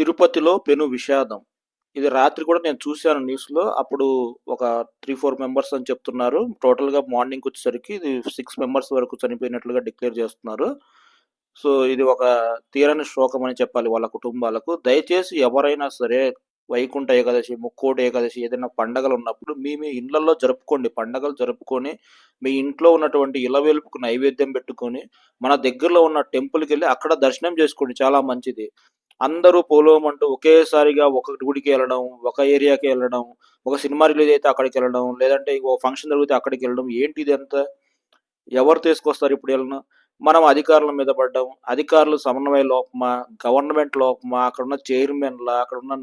తిరుపతిలో పెను విషాదం. ఇది రాత్రి కూడా నేను చూశాను న్యూస్‌లో. అప్పుడు ఒక 3, 4 మెంబర్స్ అని చెప్తున్నారు. టోటల్‌గా మార్నింగ్ వచ్చేసరికి ఇది సిక్స్ మెంబర్స్ వరకు చనిపోయినట్లుగా డిక్లేర్ చేస్తున్నారు. సో, ఇది ఒక తీరని శోకం అని చెప్పాలి వాళ్ళ కుటుంబాలకు. దయచేసి ఎవరైనా సరే వైకుంఠ ఏకాదశి, ముక్కోటి ఏకాదశి ఏదైనా పండగలున్నప్పుడు మీ మీ ఇళ్ళలో జరుపుకోండి. పండగలు జరుపుకొని, మీ ఇంట్లో ఉన్నటువంటి ఇలవేల్పుకు నైవేద్యం పెట్టుకొని, మన దగ్గరలో ఉన్న టెంపుల్కి వెళ్ళి అక్కడ దర్శనం చేసుకోండి చాలా మంచిది. అందరూ పోలోమంటూ ఒకేసారిగా ఒక గుడికి వెళ్ళడం ఒక ఏరియాకి వెళ్ళడం ఒక సినిమా రిలీజ్ అయితే అక్కడికి వెళ్ళడం లేదంటే ఓ ఫంక్షన్ జరిగితే అక్కడికెళ్ళడం. ఏంటి ఇదంతా? ఎవరు తీసుకొస్తారు ఇప్పుడు వెళ్ళిన మనం అధికారుల మీద పడ్డం. అధికారులు సమన్వయ లోపమా? గవర్నమెంట్ లోపమా? అక్కడున్న చైర్మన్‌లా? అక్కడున్న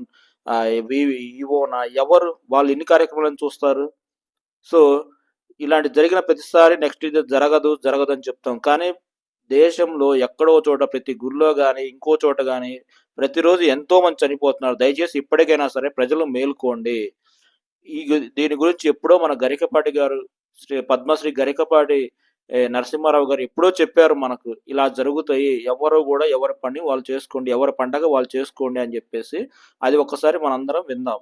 ఆహ్, వి ఈవోనా? ఎవరు? వాళ్ళు ఎన్ని కార్యక్రమాలను చూస్తారు? సో, ఇలాంటి జరిగిన ప్రతిసారి నెక్స్ట్ ఇది జరగదు, జరగదు అని చెప్తాం. కానీ దేశంలో ఎక్కడో చోట ప్రతి గుళ్ళో కానీ ఇంకో చోట కానీ ప్రతిరోజు ఎంతో మంది చనిపోతున్నారు. దయచేసి ఇప్పటికైనా సరే ప్రజలు మేలుకోండి. ఈ దీని గురించి ఎప్పుడో మన గరికపాటి గారు శ్రీ పద్మశ్రీ గరికపాటి నరసింహారావు గారు ఎప్పుడో చెప్పారు మనకు. ఇలా జరుగుతాయి. ఎవరు కూడా ఎవరి పని వాళ్ళు చేసుకోండి. ఎవరి పండగ వాళ్ళు చేసుకోండి అని చెప్పేసి అది ఒక్కసారి మనందరం విందాం.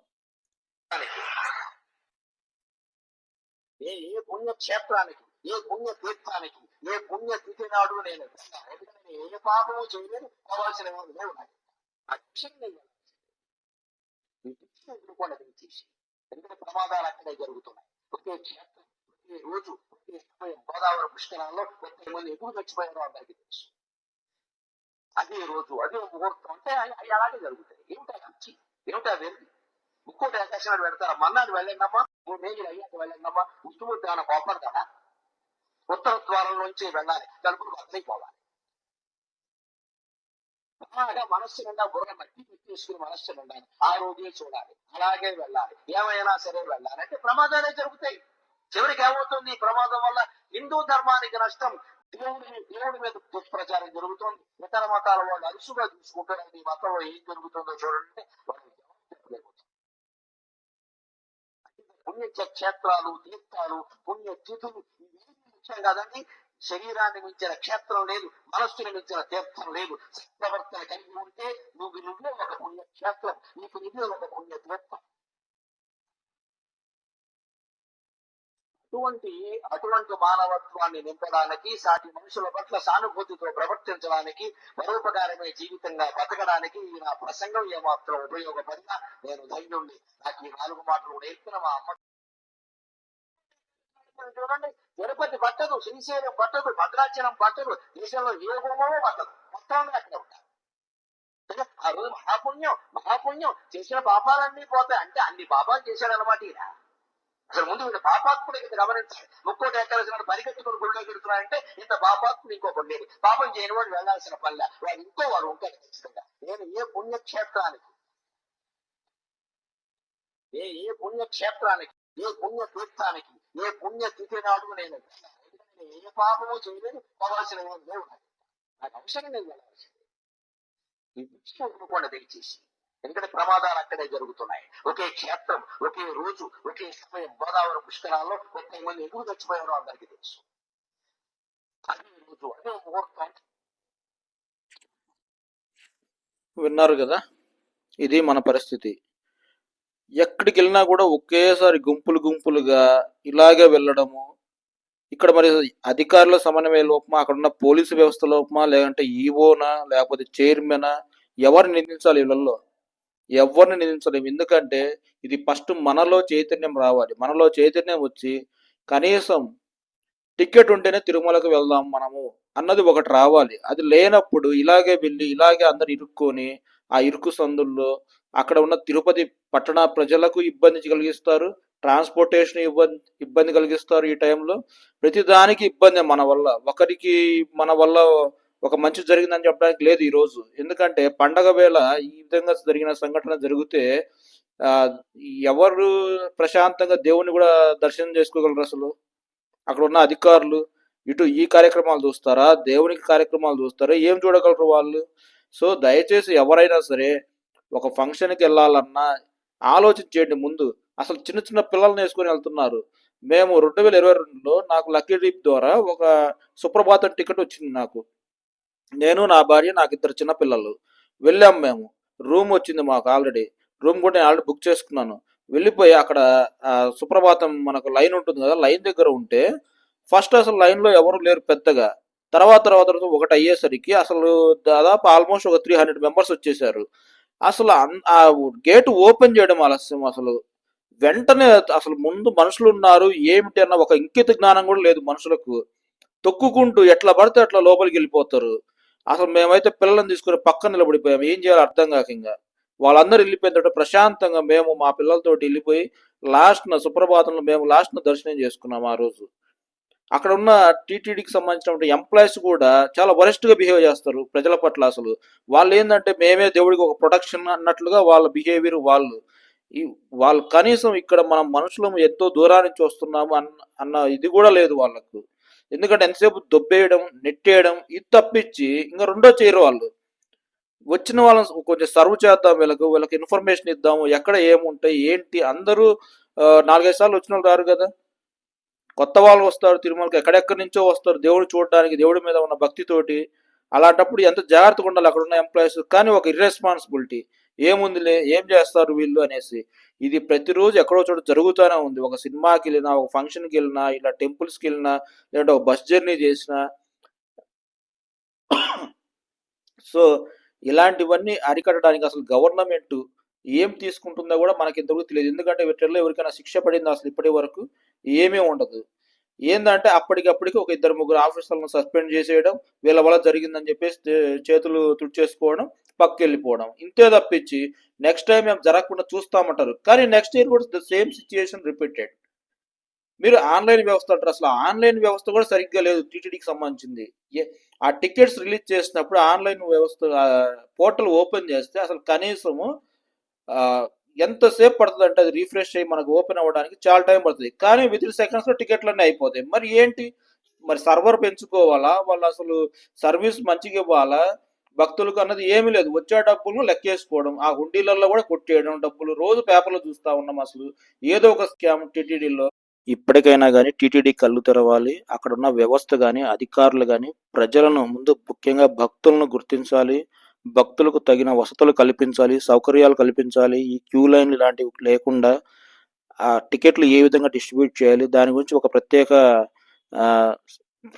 ఏ ఏ పుణ్యక్షేత్రానికి ఏ పుణ్య తీర్థానికి ఏ పుణ్య తిథి నాడు నేను ఏ పాపము చేయలేదు కావాల్సిన లేవు నాకు కూడా నేను తీసి ఎందుకంటే ప్రమాదాలు అక్కడే జరుగుతున్నాయి. ఒకే క్షేత్రం ఒకే రోజు ఒకే సమయం గోదావరి పుష్కరాల్లో ముప్పై మంది ఎదురు చచ్చిపోయారు అందరికీ తెలుసు. అదే రోజు అదే ముహూర్తం అంటే అవి అలాగే జరుగుతాయి. ఏమిటా మంచి? ఏమిటా వెళ్ళి ఇంకోటి ఆకాశం పెడతారా? మన్నాడు వెళ్ళండమ్మా. మూడు రోజులు అయ్యాక వెళ్ళండమ్మా. ఉత్తుముద్దు ఏమైనా కోపడతారా ఉత్తర ద్వారం నుంచి వెళ్ళాలి. తలుపులు బద్దలైపోవాలి బాగా మనస్సు నిండా బుర్ర మట్టి పెట్టేసుకుని మనస్సు నిండా ఆ రోజే చూడాలి. అలాగే వెళ్ళాలి. ఏమైనా సరే వెళ్ళాలి. అంటే ప్రమాదాలే జరుగుతాయి. చివరికి ఏమవుతుంది? ఈ ప్రమాదం వల్ల హిందూ ధర్మానికి నష్టం. దేవుడి దేవుడి మీద దుష్ప్రచారం జరుగుతుంది. ఇతర మతాల వాళ్ళు అరుసుగా చూసుకుంటారు ఈ మతంలో ఏం జరుగుతుందో చూడండి. పుణ్య క్షేత్రాలు తీర్థాలు పుణ్య తిథులు ముఖ్యం కాదండి. శరీరాన్ని మించిన క్షేత్రం లేదు మనస్సుని మించిన తీర్థం లేదు. సత్ప్రవర్తన కలిగి ఉంటే నువ్వు నువ్వే ఒక పుణ్యక్షేత్రం నీకు నువ్వే ఒక పుణ్యతీర్థం. అటువంటి అటువంటి మానవత్వాన్ని నింపడానికి సాటి మనుషుల పట్ల సానుభూతితో ప్రవర్తించడానికి పరోపకారమే జీవితంగా బతకడానికి ఈ నా ప్రసంగం ఏమాత్రం ఉపయోగపడినా నేను ధైర్యుణ్ణి. నాకు ఈ నాలుగు మాటలు నేర్పిన మా అమ్మ చూడండి తిరుపతి పట్టదు శ్రీశైలం పట్టదు భద్రాచలం పట్టదు దేశంలో ఏ గుణమో పట్టదు. మొత్తం అక్కడ ఉంటారు. ఆ రోజు మహాపుణ్యం మహాపుణ్యం చేసిన పాపాలన్నీ పోతాయి. అంటే అన్ని పాపాలు చేశాడనమాట ఈయన. అసలు ముందు వీళ్ళు పాపాత్ముడు ఇక్కడ గమనించాలి. ముక్కోటి ఎక్కడాల్సిన పరిగెత్తుకుని గుళ్ళో పెడుతున్నాడంటే ఇంత పాపాత్ముడు ఇంకొక ఉండేది పాపం చేయని వాడు వెళ్ళాల్సిన పనిలా వాడు ఇంకో వాడు ఉంటాడు ఖచ్చితంగా. నేను ఏ పుణ్యక్షేత్రానికి ఏ ఏ పుణ్యక్షేత్రానికి ఏ పుణ్య తీర్థానికి ఏ పుణ్య తిథి నాడు నేను ఎందుకంటే ఏ పాపము చేయలేదు పోవాల్సిన ఏం లేవు నాకు అవసరం నేను వెళ్ళాల్సింది ఈ విషయం కూడా దయచేసి ఎందుకంటే ప్రమాదాలు అక్కడే జరుగుతున్నాయి. ఒకే క్షేత్రం ఒకే రోజు ఒకే సమయం గోదావరి పుష్కరాల్లో ముప్పై మంది ఎందుకు చచ్చిపోయారో అందరికీ తెలుసు. అదే రోజు అదే ముహూర్తం. విన్నారు కదా? ఇది మన పరిస్థితి. ఎక్కడికి వెళ్ళినా కూడా ఒకేసారి గుంపులు గుంపులుగా ఇలాగే వెళ్ళడము. ఇక్కడ మరి అధికారుల సమన్వయ లోపమా? అక్కడ ఉన్న పోలీసు వ్యవస్థ లోపమా? లేదంటే ఈవోనా? లేకపోతే చైర్మనా? ఎవరిని నిందించాలి వీళ్ళల్లో ఎవ్వరిని నిందించలేము. ఎందుకంటే ఇది ఫస్ట్ మనలో చైతన్యం రావాలి. మనలో చైతన్యం వచ్చి కనీసం టికెట్ ఉంటేనే తిరుమలకు వెళ్దాం మనము అన్నది ఒకటి రావాలి. అది లేనప్పుడు ఇలాగే వెళ్ళి ఇలాగే అందరు ఇరుక్కొని ఆ ఇరుకు సందుల్లో అక్కడ ఉన్న తిరుపతి పట్టణ ప్రజలకు ఇబ్బంది కలిగిస్తారు. ట్రాన్స్‌పోర్టేషన్ ఇబ్బంది ఇబ్బంది కలిగిస్తారు ఈ టైంలో. ప్రతిదానికి ఇబ్బంది మన వల్ల. ఒకరికి మన వల్ల ఒక మంచి జరిగిందని చెప్పడానికి లేదు ఈరోజు. ఎందుకంటే పండగ వేళ ఈ విధంగా జరిగిన సంఘటన జరిగితే ఎవరు ప్రశాంతంగా దేవుడిని కూడా దర్శనం చేసుకోగలరు అసలు అక్కడున్న అధికారులు ఇటు ఈ కార్యక్రమాలు చూస్తారా? దేవునికి కార్యక్రమాలు చూస్తారా? ఏం చూడగలరు వాళ్ళు? సో, దయచేసి ఎవరైనా సరే ఒక ఫంక్షన్కి వెళ్ళాలన్నా ఆలోచించేయండి ముందు. అసలు చిన్న చిన్న పిల్లల్ని వేసుకొని వెళ్తున్నారు మేము 2022లో నాకు లక్కీ డీప్ ద్వారా ఒక సుప్రభాతం టికెట్ వచ్చింది నాకు. నేను, నా భార్య, నాకిద్దరు చిన్న పిల్లలు. వెళ్ళాము మేము. రూమ్ వచ్చింది మాకు ఆల్రెడీ రూమ్ కూడా నేను ఆల్రెడీ బుక్ చేసుకున్నాను వెళ్ళిపోయి అక్కడ సుప్రభాతం మనకు లైన్ ఉంటుంది కదా లైన్ దగ్గర ఉంటే ఫస్ట్ అసలు లైన్లో ఎవరు లేరు పెద్దగా తర్వాత తర్వాత తర్వాత ఒకటి అయ్యేసరికి అసలు దాదాపు ఆల్మోస్ట్ ఒక త్రీ హండ్రెడ్ మెంబర్స్ వచ్చేసారు అసలు అన్- ఆ గేట్ ఓపెన్ చేయడం ఆలస్యం అసలు. వెంటనే అసలు ముందు మనుషులు ఉన్నారు ఏమిటి అన్న ఒక ఇంకిత జ్ఞానం కూడా లేదు మనుషులకు. తొక్కుకుంటూ ఎట్లా పడితే అట్లా లోపలికి వెళ్ళిపోతారు. అసలు మేమైతే పిల్లల్ని తీసుకుని పక్కన నిలబడిపోయాం. ఏం చేయాలో అర్థం కాక ఇంకా. వాళ్ళందరూ వెళ్ళిపోయిన తర్వాత ప్రశాంతంగా మేము మా పిల్లలతోటి వెళ్ళిపోయి లాస్ట్న సుప్రభాతంలో మేము లాస్ట్న దర్శనం చేసుకున్నాం ఆ రోజు. అక్కడ ఉన్న టీటీడీకి సంబంధించిన ఎంప్లాయీస్ కూడా చాలా వరెస్ట్గా బిహేవ్ చేస్తారు ప్రజల పట్ల అసలు. వాళ్ళు ఏంటంటే మేమే దేవుడికి ఒక ప్రొటెక్షన్ అన్నట్లుగా వాళ్ళ బిహేవియర్ వాళ్ళు. ఈ వాళ్ళు కనీసం ఇక్కడ మనం మనుషులం ఎంతో దూరానికి వస్తున్నాము అన్న అన్న ఇది కూడా లేదు వాళ్ళకు. ఎందుకంటే ఎంతసేపు దొబ్బేయడం నెట్టేయడం ఇది తప్పించి ఇంకా రెండో చేయరు వాళ్ళు. వచ్చిన వాళ్ళని కొంచెం సర్వ్ చేద్దాం వీళ్ళకు వీళ్ళకి ఇన్ఫర్మేషన్ ఇద్దాము ఎక్కడ ఏముంటాయి ఏంటి అందరూ నాలుగైదు సార్లు వచ్చిన వాళ్ళు రారు కదా. కొత్త వాళ్ళు వస్తారు తిరుమలకి ఎక్కడెక్కడి నుంచో వస్తారు దేవుడు చూడడానికి దేవుడి మీద ఉన్న భక్తితోటి. అలాంటప్పుడు ఎంత జాగ్రత్తగా ఉండాలి అక్కడ ఉన్న ఎంప్లాయీస్ కానీ ఒక ఇర్రెస్పాన్సిబిలిటీ ఏముందిలే ఏం చేస్తారు వీళ్ళు అనేసి. ఇది ప్రతిరోజు ఎక్కడో చోట జరుగుతూనే ఉంది. ఒక సినిమాకి వెళ్ళినా ఒక ఫంక్షన్కి వెళ్ళినా ఇలా టెంపుల్స్కి వెళ్ళినా లేదంటే ఒక బస్ జర్నీ చేసినా. సో ఇలాంటివన్నీ అరికట్టడానికి అసలు గవర్నమెంట్ ఏం తీసుకుంటుందో కూడా మనకి ఇంతవరకు తెలియదు. ఎందుకంటే వీటిల్లో ఎవరికైనా శిక్ష పడింది అసలు ఇప్పటి వరకు? ఏమీ ఉండదు. ఏంటంటే అప్పటికప్పటికి ఒక ఇద్దరు ముగ్గురు ఆఫీసర్లను సస్పెండ్ చేసేయడం వీళ్ళ వల్ల జరిగిందని చెప్పేసి చేతులు తుడిచేసుకోవడం పక్కకి వెళ్ళిపోవడం ఇంతే తప్పించి నెక్స్ట్ టైం మేము జరగకుండా చూస్తామంటారు. కానీ నెక్స్ట్ ఇయర్ కూడా ద సేమ్ సిచ్యుయేషన్ రిపీటెడ్ మీరు ఆన్లైన్ వ్యవస్థ అంటారు. అసలు ఆన్లైన్ వ్యవస్థ కూడా సరిగ్గా లేదు టీటీడీకి సంబంధించింది. ఆ టికెట్స్ రిలీజ్ చేసినప్పుడు ఆన్లైన్ వ్యవస్థ పోర్టల్ ఓపెన్ చేస్తే అసలు కనీసము ఎంతసేపు పడుతుంది అంటే అది రీఫ్రెష్ అయ్యి మనకు ఓపెన్ అవ్వడానికి చాలా టైం పడుతుంది. కానీ విత్ ఇన్ సెకండ్స్లో టికెట్లు అన్నీ అయిపోతాయి. మరి ఏంటి? మరి సర్వర్ పెంచుకోవాలా? వాళ్ళు అసలు సర్వీస్ మంచిగా ఇవ్వాలా? భక్తులకు అన్నది ఏమీ లేదు. వచ్చే డబ్బులను లెక్కేసుకోవడం ఆ హుండీలలో కూడా కొట్టేయడం డబ్బులు రోజు పేపర్లో చూస్తా ఉన్నాం అసలు. ఏదో ఒక స్కామ్ టీటీడీలో ఇప్పటికైనా కానీ టీటీడీ కళ్ళు తెరవాలి. అక్కడ ఉన్న వ్యవస్థ కానీ అధికారులు కానీ ప్రజలను ముందు ముఖ్యంగా భక్తులను గుర్తించాలి. భక్తులకు తగిన వసతులు కల్పించాలి సౌకర్యాలు కల్పించాలి. ఈ క్యూ లైన్లు ఇలాంటివి లేకుండా ఆ టికెట్లు ఏ విధంగా డిస్ట్రిబ్యూట్ చేయాలి దాని గురించి ఒక ప్రత్యేక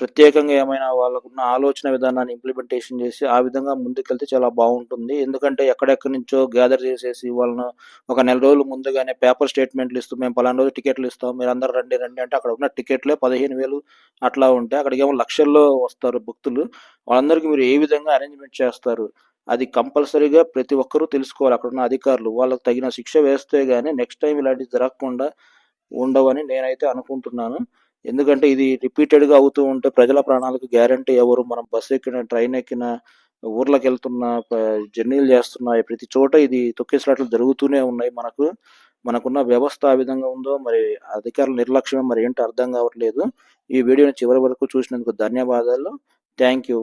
ప్రత్యేకంగా ఏమైనా వాళ్ళకున్న ఆలోచన విధానాన్ని ఇంప్లిమెంటేషన్ చేసి ఆ విధంగా ముందుకెళ్తే చాలా బాగుంటుంది. ఎందుకంటే ఎక్కడెక్కడి నుంచో గ్యాదర్ చేసేసి వాళ్ళను ఒక నెల రోజులు ముందుగానే పేపర్ స్టేట్మెంట్లు ఇస్తూ మేము పలానా రోజు టికెట్లు ఇస్తాం మీరు అందరు రండి రండి అంటే అక్కడ ఉన్న టికెట్లే పదిహేను వేలు అట్లా ఉంటే అక్కడికి ఏమో లక్షల్లో వస్తారు భక్తులు. వాళ్ళందరికీ మీరు ఏ విధంగా అరేంజ్మెంట్ చేస్తారు? అది కంపల్సరీగా ప్రతి ఒక్కరూ తెలుసుకోవాలి. అక్కడ ఉన్న అధికారులు వాళ్ళకి తగిన శిక్ష వేస్తే గానీ నెక్స్ట్ టైం ఇలాంటివి జరగకుండా ఉండవని నేనైతే అనుకుంటున్నాను. ఎందుకంటే ఇది రిపీటెడ్గా అవుతూ ఉంటే ప్రజల ప్రాణాలకు గ్యారంటీ ఎవరు మనం బస్సు ఎక్కిన ట్రైన్ ఎక్కిన ఊర్లకు వెళ్తున్న జర్నీలు చేస్తున్న ప్రతి చోట ఇది తొక్కేసినట్లు జరుగుతూనే ఉన్నాయి మనకు. మనకున్న వ్యవస్థ ఆ విధంగా ఉందో మరి అధికారుల నిర్లక్ష్యం మరి ఏంటో అర్థం కావట్లేదు. ఈ వీడియోని చివరి వరకు చూసినందుకు ధన్యవాదాలు. Thank you.